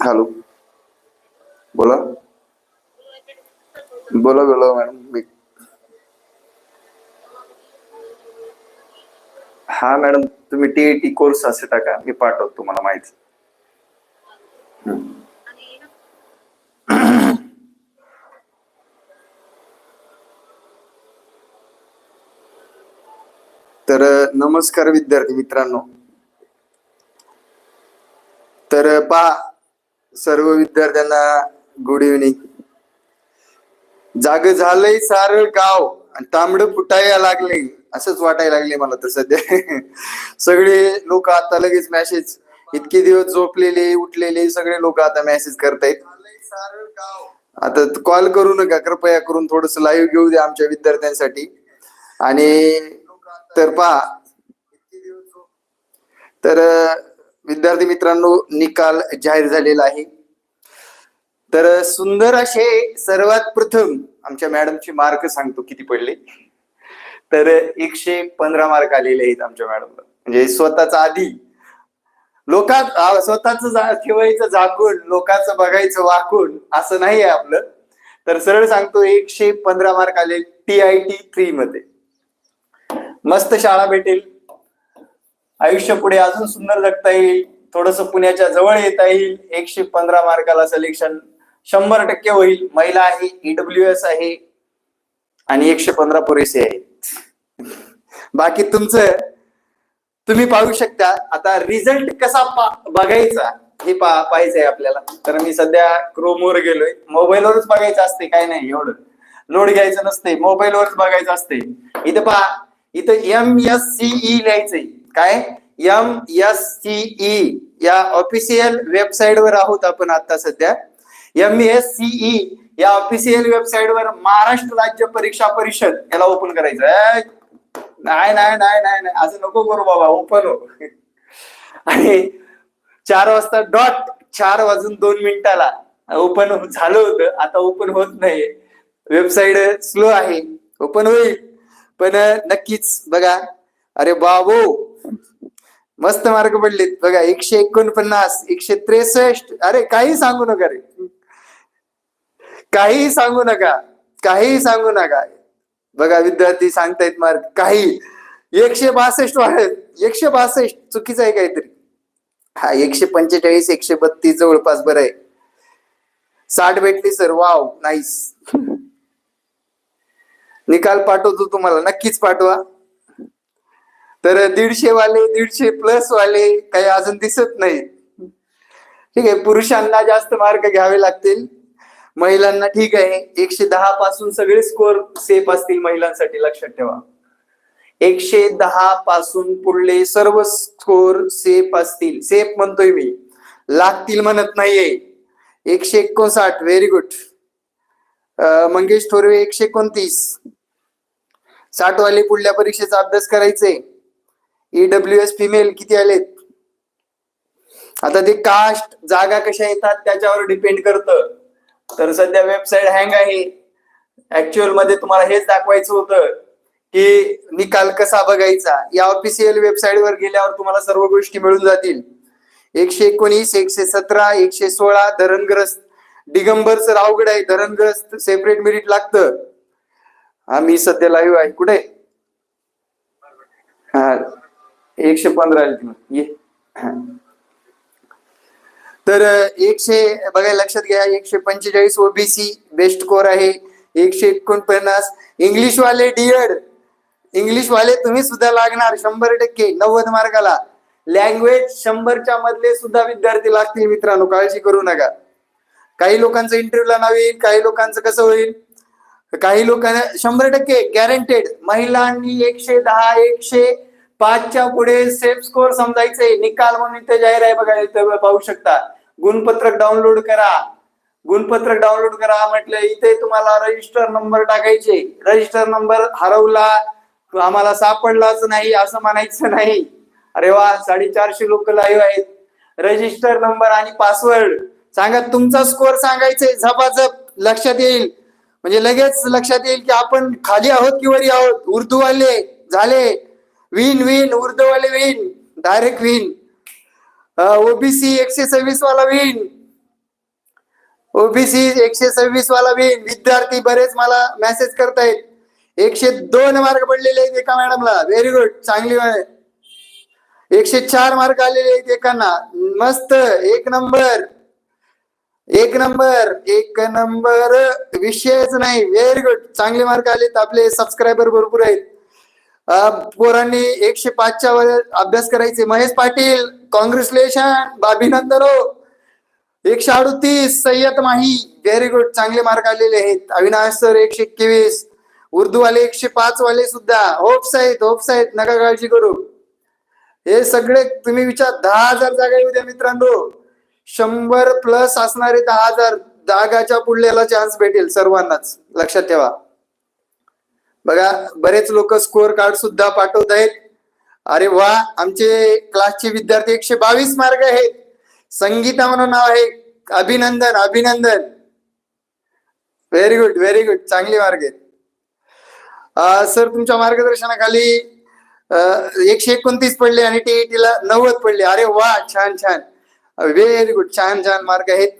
Hello. बोला. बोला बोला मॅडम मी हा मॅडम तुम्ही टी टी कोर्स असे टाका मी पाठवतो तुम्हाला माहिती. तर नमस्कार विद्यार्थी मित्रांनो. तर पहा सर्व विद्यार्थ्यांना गुड इव्हनिंग जाग झालंय सारळ गाव आणि तांबड फुटायला लागले. असंच वाटायला लागले मला तर सध्या. सगळे लोक आता लगेच मेसेज इतके दिवस झोपलेले उठलेले सगळे लोक आता मेसेज करतायत. आता कॉल करू नका कृपया करून थोडस लाईव्ह घेऊ द्या आमच्या विद्यार्थ्यांसाठी. आणि तर पहा तर विद्यार्थी मित्रांनो निकाल जाहीर झालेला आहे. तर सुंदर असे सर्वात प्रथम आमच्या मॅडमचे मार्क सांगतो किती पडले? तर एकशे पंधरा मार्क आलेले आहेत आमच्या मॅडमला. म्हणजे स्वतःचा आधी. लोकात स्वतःच ठेवायचं झाकून लोकांचं बघायचं वाकून असं नाही आहे आपलं. तर सरळ सांगतो एकशे पंधरा मार्क आले टी आय टी थ्री मध्ये मस्त शाळा भेटेल. आयुष्य पुढे अजून सुंदर जगता येईल. थोडस पुण्याच्या जवळ येता येईल. एकशे पंधरा मार्काला सिलेक्शन शंभर टक्के होईल. महिला आहे ईडब्ल्यू एस आहे आणि एकशे पंधरा पुरेसे आहेत. बाकी तुमचं तुम्ही पाहू शकता. आता रिझल्ट कसा बघायचा हे पा पाहायचंय आपल्याला. तर मी सध्या क्रोमवर गेलोय. मोबाईलवरच बघायचं असते काय नाही एवढं. लोड घ्यायचं नसते मोबाईलवरच बघायचं असते इथं पहा. इथं एम एस सीई लिहायचंय. काय? एम एस सीई या ऑफिशियल वेबसाईट वर आहोत आपण आता सध्या. एम एस सीई या ऑफिशियल वेबसाईट वर महाराष्ट्र राज्य परीक्षा परिषद याला ओपन करायचं नाही नाही नाही नाही नाही. असं नको करू बाबा ओपन हो. आणि चार वाजता डॉट चार वाजून दोन मिनिटाला ओपन झालं होतं. आता ओपन होत नाही वेबसाईट स्लो आहे. ओपन होईल. पण नक्कीच बघा. अरे बाबो मस्त मार्क पडलेत. बघा एकशे एकोणपन्नास एकशे त्रेसष्ट. अरे काही सांगू नका रे. काहीही सांगू नका. काहीही सांगू नका. बघा विद्यार्थी सांगतायत मार्क. काही. एकशे बासष्ट वाढत एकशे बासष्ट. चुकीचं आहे काहीतरी. हा एकशे पंचेचाळीस एकशे बत्तीस जवळपास बरं आहे. साठ भेटली सर वाव नाईस निकाल पाठवतो तुम्हाला. नक्कीच पाठवा. तर दीडशे वाले दीडशे प्लस वाले काही अजून दिसत नाही ठीक आहे पुरुषांना जास्त मार्क घ्यावे लागतील. महिलांना ठीक आहे एकशे दहा पासून सगळे स्कोर सेफ असतील महिलांसाठी लक्षात ठेवा. एकशे दहा पासून पुढले सर्व स्कोर सेफ असतील. सेफ म्हणतोय मी. लागतील म्हणत नाहीये. एकशे एकोणसाठ व्हेरी गुड मंगेश थोरवे एकशे एकोणतीस. साठ वाले पुढल्या परीक्षेचा अभ्यास करायचे ईडब्ल्यू एस फिमेल किती आलेत? आता ते कास्ट जागा कशा येतात त्याच्यावर डिपेंड करतं. तर सध्या वेबसाईट हँग आहे. ऍक्च्युअलमध्ये तुम्हाला हेच दाखवायचं होतं की निकाल कसा बघायचा. या ऑफिशियल वेबसाईट वर गेल्यावर तुम्हाला सर्व गोष्टी मिळून जातील. एकशे एकोणीस एकशे सतरा एकशे सोळा धरणग्रस्त. दिगंबरच सर अवघड आहे. धरणग्रस्त सेपरेट मेरिट लागतं. हा मी सध्या लाईव्ह आहे. कुठे? हा. एकशे पंधरा आले तुम्ही ये. तर एकशे बघायला लक्षात घ्या एकशे पंचेचाळीस ओबीसी बेस्ट कोर आहे. एकशे एकोणपन्नास. इंग्लिश वाले डीएड इंग्लिश वाले तुम्ही सुद्धा लागणार शंभर टक्के नव्वद मार्काला. लँग्वेज शंभरच्या मधले सुद्धा विद्यार्थी लागतील मित्रांनो काळजी करू नका. काही लोकांचं इंटरव्ह्यूला नाव येईल काही लोकांचं कसं होईल? काही लोकांना शंभर टक्के गॅरंटेड महिलांनी एकशे दहा एकशे पाचच्या पुढे सेफ स्कोर समजायचे. निकाल म्हणून इथे जाहीर आहे बघा इथे पाहू शकता. गुणपत्रक डाउनलोड करा. गुणपत्रक डाउनलोड करा म्हटलं इथे तुम्हाला रजिस्टर नंबर टाकायचे. रजिस्टर नंबर हरवला आम्हाला सापडलाच नाही असं म्हणायचं नाही. अरे वा साडेचारशे लोक लाईव्ह आहेत. रजिस्टर नंबर आणि पासवर्ड सांगा तुमचा स्कोअर सांगायचे. झपाझप लक्षात येईल. म्हणजे लगेच लक्षात येईल की आपण खाली आहोत की वरी आहोत? उर्दूवाले झाले. विन विन उर्दूवाले विन डायरेक्ट विन ओबीसी एकशे सव्वीस वाला विन ओबीसी एकशे सव्वीस वाला विन विद्यार्थी बरेच मला मेसेज करतायत. एकशे दोन मार्क पडलेले आहेत एका मॅडमला व्हेरी गुड चांगली एकशे चार मार्क आलेले आहेत एकांना. मस्त. एक नंबर एक नंबर एक नंबर विषयच नाही. व्हेरी गुड चांगले मार्क आलेत. आपले सबस्क्रायबर भरपूर आहेत. पोरांनी एकशे पाचच्या वर अभ्यास करायचे. महेश पाटील कॉंग्रॅच्युलेशन अभिनंदन हो एकशे अडतीस सय्यद माही व्हेरी गुड चांगले मार्क आलेले आहेत. अविनाश सर एकशे एकवीस उर्दू वाले एकशे पाच वाले सुद्धा. होप्स आहेत होप्स आहेत नका काळजी करू. हे सगळे तुम्ही विचार दहा हजार जागा येऊ द्या मित्रांनो. शंभर प्लस असणारे दहा हजार जागाच्या पुढल्याला चान्स भेटेल सर्वांनाच. लक्षात ठेवा. बघा बरेच लोक स्कोअर कार्ड सुद्धा पाठवत आहेत. अरे वा आमचे क्लासचे विद्यार्थी एकशे बावीस मार्ग आहेत. संगीता म्हणून नाव आहे. अभिनंदन अभिनंदन. व्हेरी गुड व्हेरी गुड चांगले मार्ग आहेत. सर तुमच्या मार्गदर्शनाखाली एकशे एकोणतीस पडले आणि टीईटीला नव्वद पडले. अरे वा छान छान. व्हेरी गुड छान छान मार्ग आहेत.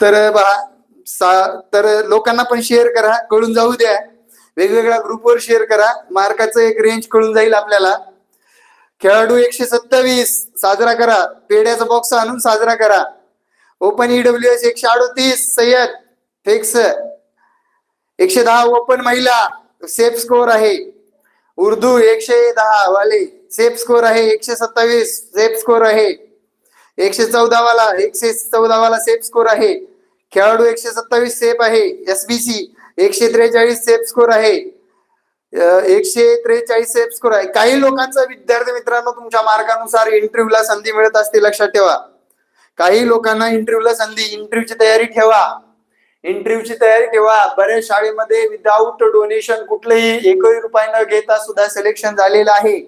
तर बघा सा- तर लोकांना पण शेअर करा. कळून जाऊ द्या. वेगवेगळ्या ग्रुपवर शेअर करा. मार्काचं एक रेंज कळून जाईल आपल्याला. खेळाडू एकशे सत्तावीस साजरा करा. पेड्याचा बॉक्स आणून साजरा करा. ओपन ईडब्ल्यू एस एकशे अडतीस सय्यद फिक्स एकशे दहा ओपन महिला सेफ स्कोर आहे. उर्दू एकशे दहा वाले सेफ स्कोर आहे. एकशे सत्तावीस सेफ स्कोर आहे. एकशे चौदा वाला एकशे चौदा वाला सेफ स्कोर आहे. खेळाडू एकशे सत्तावीस सेफ आहे. एसबीसी एकशे त्रेचाळीस सेफ स्कोर आहे. एकशे त्रेचाळीस सेफ स्कोर आहे. काही लोकांचा विद्यार्थी मित्रांनो तुमच्या मार्गानुसार इंटरव्ह्यूला संधी मिळत असते लक्षात ठेवा. काही लोकांना इंटरव्ह्यूला संधी इंटरव्ह्यूची तयारी ठेवा. इंटरव्ह्यूची तयारी ठेवा. बऱ्याच शाळेमध्ये विदाऊट डोनेशन कुठलंही एकही रुपये न घेता सुद्धा सिलेक्शन झालेलं आहे.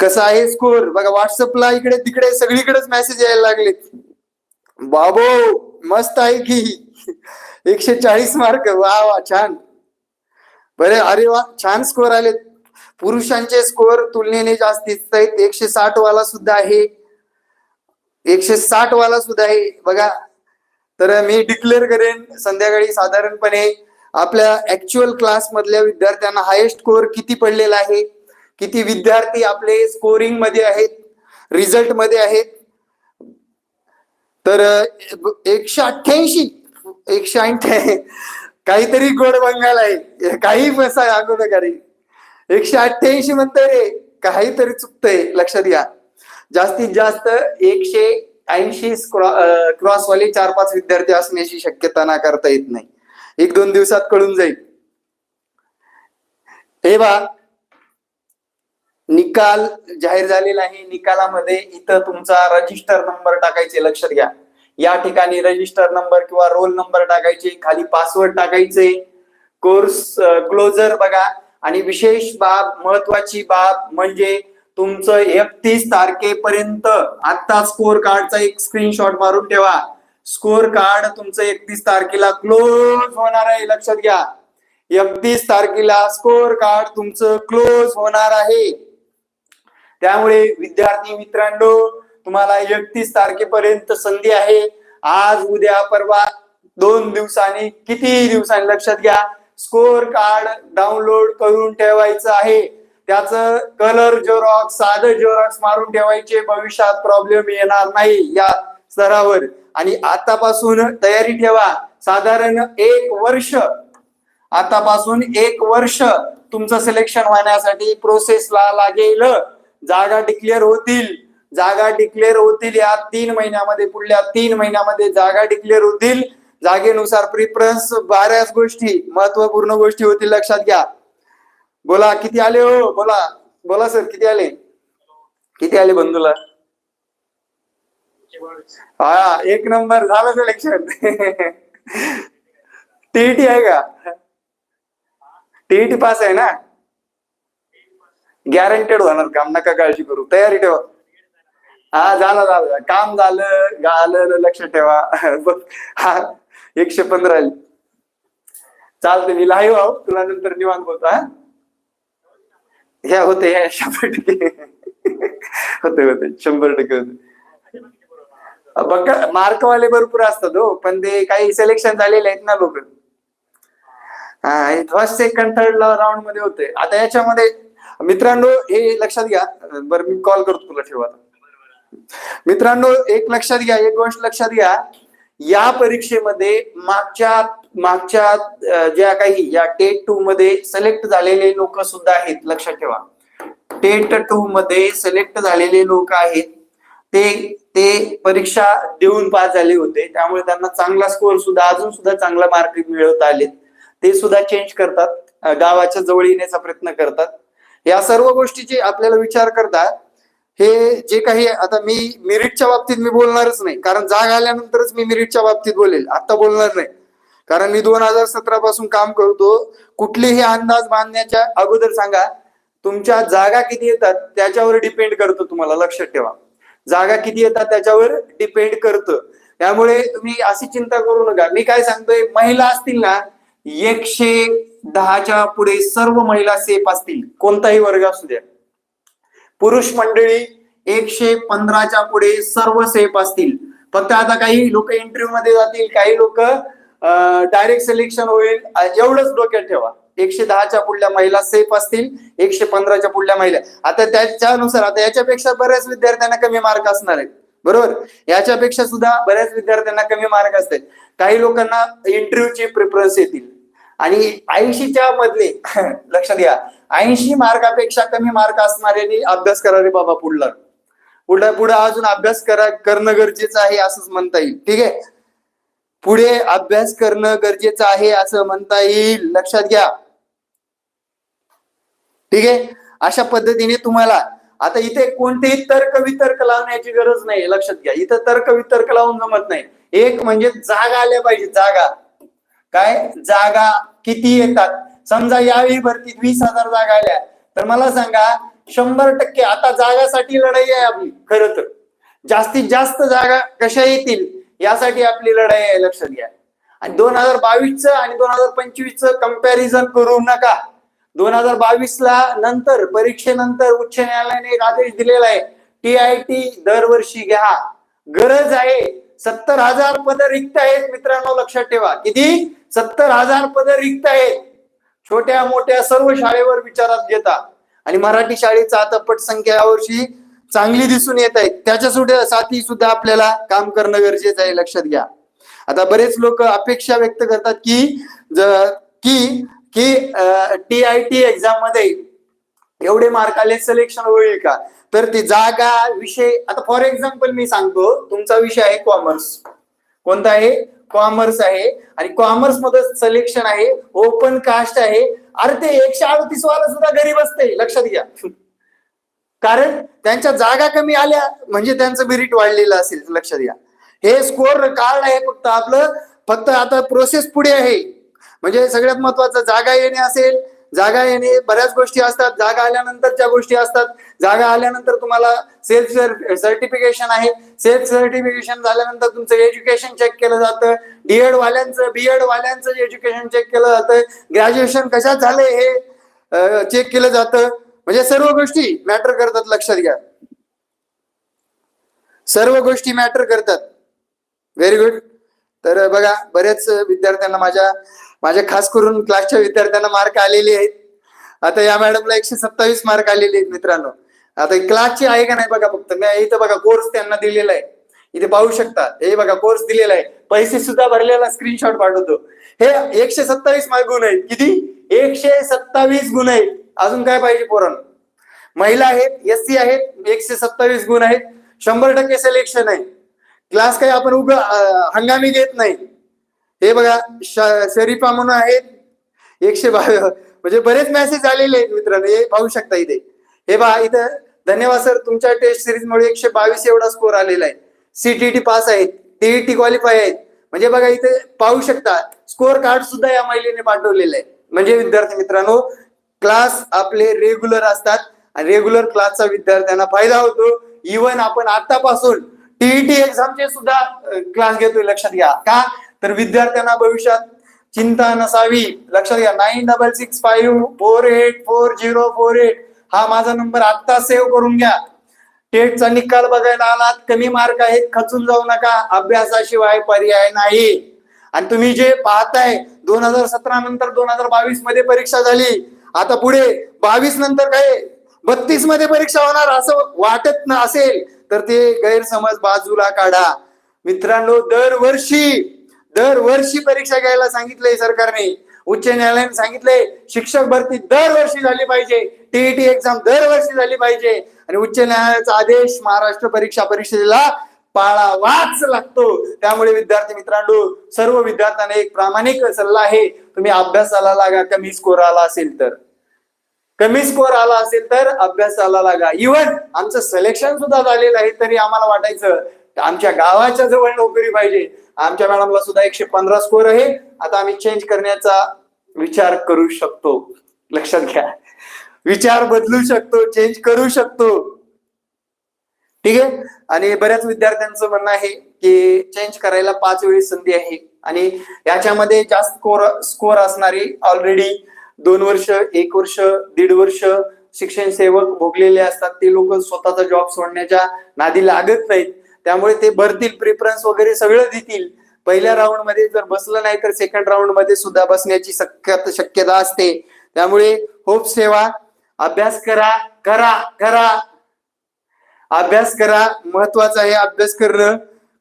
कसं आहे स्कोर बघा व्हॉट्सअपला इकडे तिकडे सगळीकडेच मेसेज यायला लागलेत. बाबो मस्त आहे की? एकशे चाळीस मार्क वा वा छान. बरे अरे वा छान स्कोर आलेत पुरुषांचे स्कोअर तुलनेने जास्त. आहेत एकशे साठ वाला सुद्धा आहे. एकशे साठ वाला सुद्धा आहे. बघा तर मी डिक्लेअर करेन संध्याकाळी साधारणपणे आपल्या ऍक्च्युअल क्लास मधल्या विद्यार्थ्यांना हायेस्ट स्कोअर किती पडलेला आहे? किती विद्यार्थी आपले स्कोरिंगमध्ये आहेत? रिझल्टमध्ये आहेत? तर एकशे अठ्ठ्याऐंशी. एकशे ऐंशी काहीतरी गोड बंगाल आहे. काही बसा अगोदरी एकशे अठ्ठ्याऐंशी म्हणतंय रे. काहीतरी चुकतंय लक्षात घ्या. जास्तीत जास्त एकशे ऐंशी क्रॉसवाले चार पाच विद्यार्थी असण्याची शक्यता नाकारता येत नाही. एक दोन दिवसात कळून जाईल. हे बा निकाल जाहीर झालेला आहे. निकालामध्ये इथं तुमचा रजिस्टर नंबर टाकायचे लक्षात घ्या. या ठिकाणी रजिस्टर नंबर किंवा रोल नंबर टाकायचे खाली पासवर्ड टाकायचे कोर्स क्लोजर बघा. आणि विशेष बाब महत्वाची बाब म्हणजे तुमचं एकतीस तारखेपर्यंत आता स्कोर कार्डचा एक स्क्रीनशॉट मारून ठेवा. स्कोर कार्ड तुमचं एकतीस तारखेला क्लोज होणार आहे लक्षात घ्या. एकतीस तारखेला स्कोर कार्ड तुमचं क्लोज होणार आहे. त्यामुळे विद्यार्थी मित्रांनो तुम्हाला एकतीस तारखेपर्यंत संधी आहे. आज उद्या परवा दोन दिवसांनी किती दिवसांनी लक्षात घ्या स्कोर कार्ड डाउनलोड करून ठेवायचं आहे. त्याचं कलर झेरॉक्स साधं झेरॉक्स मारून ठेवायचे भविष्यात प्रॉब्लेम येणार नाही या स्तरावर. आणि आतापासून तयारी ठेवा. साधारण एक वर्ष आतापासून एक वर्ष तुमचं सिलेक्शन होण्यासाठी प्रोसेसला लागेल. जागा डिक्लेअर होतील. जागा डिक्लेअर होतील या तीन महिन्यामध्ये पुढल्या तीन महिन्यामध्ये जागा डिक्लेअर होतील. जागेनुसार प्रिफरन्स बऱ्याच गोष्टी महत्त्वपूर्ण गोष्टी होतील लक्षात घ्या. बोला किती आले हो? बोला. बोला सर किती आले? किती आले बंधूला? हा एक नंबर. झालं सिलेक्शन टीईटी आहे का? टीईटी पास आहे ना? गॅरंटेड होणार. काम नका काळजी करू. तयारी ठेवा. हा झालं झालं काम झालं झालं लक्ष ठेवा. हा एकशे पंधरा आली. चालते मी लाईव्ह आहो. तुला नंतर निवांत बोलतो हा? ह्या होते ह्या शंभर टक्के. होते होते शंभर टक्के होते बघ मार्कवाले भरपूर असतात हो पण ते काही सिलेक्शन झालेले आहेत ना लोक. फर्स्ट सेकंड थर्ड राऊंडमध्ये होते आता याच्यामध्ये मित्रांनो हे लक्षात घ्या. बरं मी कॉल करतो तुला ठेवा मित्रांनो एक लक्षात घ्या एक गोष्ट लक्षात घ्या. या परीक्षेमध्ये मागच्या मागच्या ज्या काही या टेट टू मध्ये सिलेक्ट झालेले लोक सुद्धा आहेत लक्षात ठेवा. टेट टू मध्ये सिलेक्ट झालेले लोक आहेत. ते ते परीक्षा देऊन पास झाले होते. त्यामुळे त्यांना चांगला स्कोअर सुद्धा अजून सुद्धा चांगला मार्क मिळवता आलेत. ते सुद्धा चेंज करतात. गावाच्या जवळ येण्याचा प्रयत्न करतात. या सर्व गोष्टीचे आपल्याला विचार करतात हे जे काही आता मी मेरिटच्या बाबतीत मी बोलणारच नाही. कारण जाग आल्यानंतरच मी मेरिटच्या बाबतीत बोलेल. आता बोलणार नाही. कारण मी दोन हजार सतरा पासून काम करतो. कुठलेही अंदाज बांधण्याच्या अगोदर सांगा तुमच्या जागा किती येतात त्याच्यावर डिपेंड करतो तुम्हाला लक्षात ठेवा. जागा किती येतात त्याच्यावर डिपेंड करतं. त्यामुळे तुम्ही अशी चिंता करू नका. मी काय सांगतोय महिला असतील ना एकशे दहाच्या पुढे सर्व महिला सेफ असतील. कोणताही वर्ग असू द्या. पुरुष मंडळी एकशे पंधराच्या पुढे सर्व सेफ असतील. फक्त आता काही लोक इंटरव्ह्यू मध्ये जातील काही लोक डायरेक्ट सिलेक्शन होईल. एवढंच डोक्यात ठेवा. एकशे दहाच्या पुढल्या महिला सेफ असतील एकशे पंधराच्या पुढल्या महिला. आता त्याच्यानुसार आता याच्यापेक्षा बऱ्याच विद्यार्थ्यांना कमी मार्क असणार आहेत. बरोबर? याच्यापेक्षा सुद्धा बऱ्याच विद्यार्थ्यांना कमी मार्क असतात काही लोकांना इंटरव्ह्यूची प्रिफरन्स येतील. आणि ऐंशीच्या मधले लक्षात घ्या. ऐंशी मार्कापेक्षा कमी मार्क असणाऱ्यांनी अभ्यास करा रे बाबा पुढला. पुढे पुढे अजून अभ्यास करा करणं गरजेचं आहे असंच म्हणता येईल. ठीक आहे? पुढे अभ्यास करणं गरजेचं आहे असं म्हणता येईल. लक्षात घ्या. ठीक आहे? अशा पद्धतीने तुम्हाला आता इथे कोणतेही तर्क वितर्क लावण्याची गरज नाही लक्षात घ्या. इथं तर्क वितर्क लावून जमत नाही. एक म्हणजे जागा आल्या पाहिजे. जागा. काय? जागा किती येतात? समजा यावेळी भरतीत वीस हजार जागा आल्या तर मला सांगा शंभर टक्के आता जागासाठी लढाई आहे आपली खरं तर. जास्तीत जास्त जागा कशा येतील यासाठी आपली लढाई आहे लक्षात घ्या. आणि दोन हजार बावीसचं आणि दोन हजार पंचवीसचं कंपॅरिझन करू नका. दोन हजार बावीस ला नंतर परीक्षेनंतर उच्च न्यायालयाने एक आदेश दिलेला आहे टी आय टी दरवर्षी घ्या. गरज आहे सत्तर हजार पद रिक्त आहेत मित्रांनो लक्षात ठेवा. किती? सत्तर हजार पद रिक्त आहेत. छोट्या मोठ्या सर्व शाळेवर विचारात घेता. आणि मराठी शाळेचा आता पटसंख्या यावर्षी चांगली दिसून येत आहे. त्याच्या सुद्धा साथी सुद्धा आपल्याला काम करणं गरजेचं आहे लक्षात घ्या. आता बरेच लोक अपेक्षा व्यक्त करतात की की की टी आय टी एक्झाममध्ये एवढे मार्क आले सिलेक्शन होईल का? तर ती जागा विषय आता फॉर एक्झाम्पल मी सांगतो तुमचा विषय आहे कॉमर्स कोणता आहे? कॉमर्स आहे आणि कॉमर्समध्ये सिलेक्शन आहे ओपन कास्ट आहे. अरे ते एकशे अडतीस वाला सुद्धा घरी बसते लक्षात घ्या. कारण त्यांच्या जागा कमी आल्या म्हणजे त्यांचं मेरिट वाढलेलं असेल लक्षात घ्या. हे स्कोर कार्ड आहे फक्त आपलं. फक्त आता प्रोसेस पुढे आहे. म्हणजे सगळ्यात महत्वाचं जागा येणे असेल जागा येणे बऱ्याच गोष्टी असतात. जागा आल्यानंतरच्या गोष्टी असतात जागा आल्यानंतर तुम्हाला सेल्फ सर्टिफिकेशन आहे. सेल्फ सर्टिफिकेशन झाल्यानंतर तुमचं एज्युकेशन चेक केलं जातं. डीएड वाल्यांचं बीएड वाल्यांचं एज्युकेशन चेक केलं जातं. ग्रॅज्युएशन कशात झालंय हे चेक केलं जातं. म्हणजे सर्व गोष्टी मॅटर करतात लक्षात घ्या. सर्व गोष्टी मॅटर करतात. व्हेरी गुड तर बघा बऱ्याच विद्यार्थ्यांना माझ्या माझ्या खास करून क्लासच्या विद्यार्थ्यांना मार्क आलेले आहेत. आता या मॅडमला एकशे सत्तावीस मार्क आलेले आहेत मित्रांनो. आता क्लासची आहे का नाही बघा फक्त. मी इथं बघा कोर्स त्यांना दिलेला आहे. इथे पाहू शकता. हे बघा कोर्स दिलेला आहे. पैसे सुद्धा भरलेला स्क्रीनशॉट पाठवतो. हे एकशे सत्तावीस मार्क गुण आहेत. किती? एकशे सत्तावीस गुण आहेत. अजून काय पाहिजे पोरण महिला आहेत एस सी आहेत एकशे सत्तावीस गुण आहेत. शंभर टक्के सिलेक्शन आहे. क्लास काही आपण उग हंगामी घेत नाही. हे बघा शरीफा म्हणून आहेत. एकशे बावीस म्हणजे बरेच मेसेज आलेले आहेत मित्रांनो. हे पाहू शकता इथे. हे बघा इथं धन्यवाद सर तुमच्या टेस्ट सिरीज मुळे एकशे बावीस एवढा स्कोर आलेला आहे. सीटीटी पास आहेत. टीईटी क्वालिफाय आहेत. म्हणजे बघा इथे पाहू शकता स्कोअर कार्ड सुद्धा या महिलेने पाठवलेलं आहे. म्हणजे विद्यार्थी मित्रांनो क्लास आपले रेग्युलर असतात आणि रेग्युलर क्लासचा विद्यार्थ्यांना फायदा होतो. इवन आपण आतापासून टीईटी एक्झामचे सुद्धा क्लास घेतोय लक्षात घ्या. का? तर विद्यार्थ्यांना भविष्यात चिंता नसावी. लक्षात घ्या nine double six five four eight four zero four eight हा माझा नंबर आत्ता सेव्ह करून घ्या. टेटचा निकाल बघायला आलात कमी मार्क आहेत खचून जाऊ नका. अभ्यासाशिवाय पर्याय नाही. आणि तुम्ही जे पाहताय दोन हजार सतरा नंतर दोन हजार बावीसमध्ये परीक्षा झाली. आता पुढे बावीस नंतर काय? बत्तीसमध्ये परीक्षा होणार असं वाटत न असेल तर ते गैरसमज बाजूला काढा. मित्रांनो दरवर्षी दरवर्षी परीक्षा घ्यायला सांगितलंय सरकारने. उच्च न्यायालयाने सांगितलंय शिक्षक भरती दरवर्षी झाली पाहिजे. टीईटी एक्झाम दरवर्षी झाली पाहिजे. आणि उच्च न्यायालयाचा आदेश महाराष्ट्र परीक्षा परिषदेला पाळावाच लागतो. त्यामुळे विद्यार्थी मित्रांनो सर्व विद्यार्थ्यांना एक प्रामाणिक सल्ला आहे. तुम्ही अभ्यासाला लागा कमी स्कोर आला असेल तर. कमी स्कोर आला असेल तर अभ्यासाला लागा. इव्हन आमचं सिलेक्शन सुद्धा झालेलं आहे तरी आम्हाला वाटायचं आमच्या गावाच्या जवळ नोकरी पाहिजे. आमच्या मॅडमला सुद्धा एकशे पंधरा स्कोर आहे. आता आम्ही चेंज करण्याचा विचार करू शकतो. लक्षात घ्या. विचार बदलू शकतो चेंज करू शकतो. ठीक आहे? आणि बऱ्याच विद्यार्थ्यांचं म्हणणं आहे की चेंज करायला पाच वेळी संधी आहे. आणि याच्यामध्ये जास्त स्कोर स्कोर असणारी ऑलरेडी दोन वर्ष एक वर्ष दीड वर्ष शिक्षण सेवक भोगलेले असतात. ते लोक स्वतःचा जॉब सोडण्याच्या नादी लागत नाहीत. त्यामुळे ते भरतील प्रिफरन्स वगैरे सगळं देतील. पहिल्या राऊंडमध्ये जर बसलं नाही तर सेकंड राऊंडमध्ये सुद्धा बसण्याची शक्यता शक्यता असते. त्यामुळे होप सेवा अभ्यास करा करा करा. अभ्यास करा. महत्वाचं आहे अभ्यास करणं.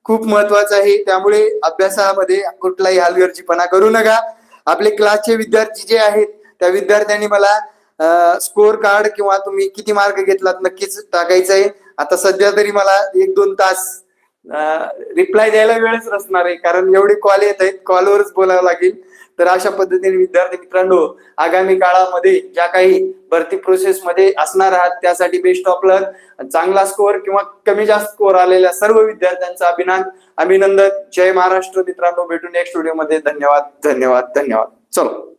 खूप महत्वाचं आहे. त्यामुळे अभ्यासामध्ये कुठलाही हलगर्जीपणा करू नका. आपले क्लासचे विद्यार्थी जे आहेत त्या विद्यार्थ्यांनी मला स्कोअर कार्ड किंवा तुम्ही किती मार्क घेतलात नक्कीच टाकायचं आहे. आता सध्या तरी मला एक दोन तास रिप्लाय द्यायला वेळच नसणार आहे. कारण एवढे कॉल येत आहेत कॉलवरच बोलावं लागेल. तर अशा पद्धतीने विद्यार्थी मित्रांनो आगामी काळामध्ये ज्या काही भरती प्रोसेस मध्ये असणार आहात त्यासाठी बेस्ट ऑफ लक चांगला स्कोअर किंवा कमी जास्त स्कोअर आलेल्या सर्व विद्यार्थ्यांचा अभिनंदन अभिनंदन. जय महाराष्ट्र मित्रांनो भेटू नेक्स्ट व्हिडिओमध्ये. धन्यवाद धन्यवाद धन्यवाद. चलो.